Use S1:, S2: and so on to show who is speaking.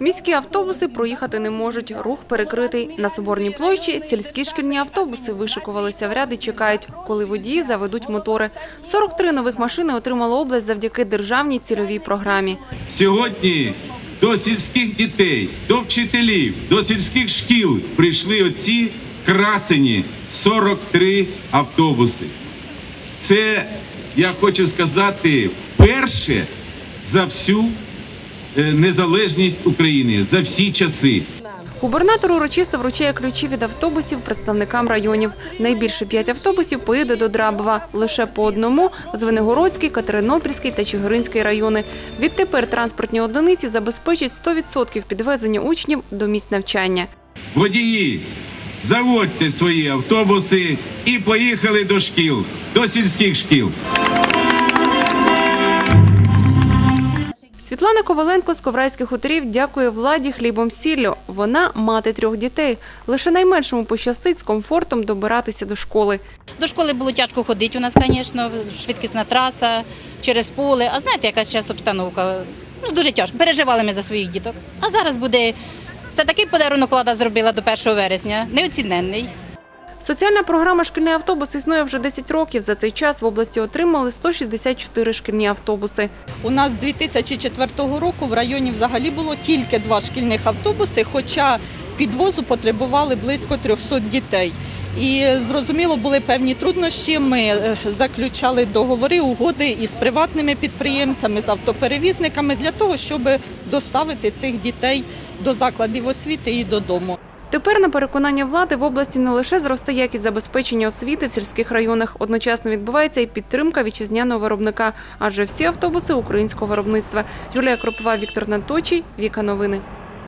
S1: Міські автобуси проїхати не можуть. Рух перекритий. На Соборній площі сільські шкільні автобуси вишикувалися в ряд і чекають, коли водії заведуть мотори. 43 нових машини отримала область завдяки державній цільовій програмі.
S2: Сьогодні до сільських дітей, до вчителів, до сільських шкіл прийшли оці красені 43 автобуси. Це, я хочу сказати, вперше за всю незалежність України, за всі часи.
S1: Губернатор урочисто вручає ключі від автобусів представникам районів. Найбільше п'ять автобусів поїде до Драбова. Лише по одному – Звенигородський, Катеринопільський та Чигиринський райони. Відтепер транспортні одиниці забезпечать 100% підвезення учнів до місць навчання.
S2: Водії, заводьте свої автобуси і поїхали до шкіл, до сільських шкіл.
S1: Світлана Коваленко з Коврайських хуторів дякує владі хлібом сіллю. Вона мати трьох дітей. Лише найменшому пощастить з комфортом добиратися до школи.
S3: До школи було тяжко ходити у нас, звісно, швидкісна траса через поле. А знаєте, яка зараз обстановка? Ну, дуже тяжко. Переживали ми за своїх діток. А зараз буде. Це такий подарунок влада зробила до 1 вересня, неоціненний.
S1: Соціальна програма «Шкільний автобус» існує вже 10 років. За цей час в області отримали 164 шкільні автобуси.
S4: У нас з 2004 року в районі взагалі було тільки два шкільних автобуси, хоча підвозу потребували близько 300 дітей. І зрозуміло, були певні труднощі. Ми е, заключали договори, угоди із приватними підприємцями, з автоперевізниками для того, щоб доставити цих дітей до закладів освіти і додому.
S1: Тепер, на переконання влади, в області не лише зросте якість забезпечення освіти в сільських районах, одночасно відбувається і підтримка вітчизняного виробника, адже всі автобуси українського виробництва. Юлія Кропова, Віктор Наточій, Віка Новини.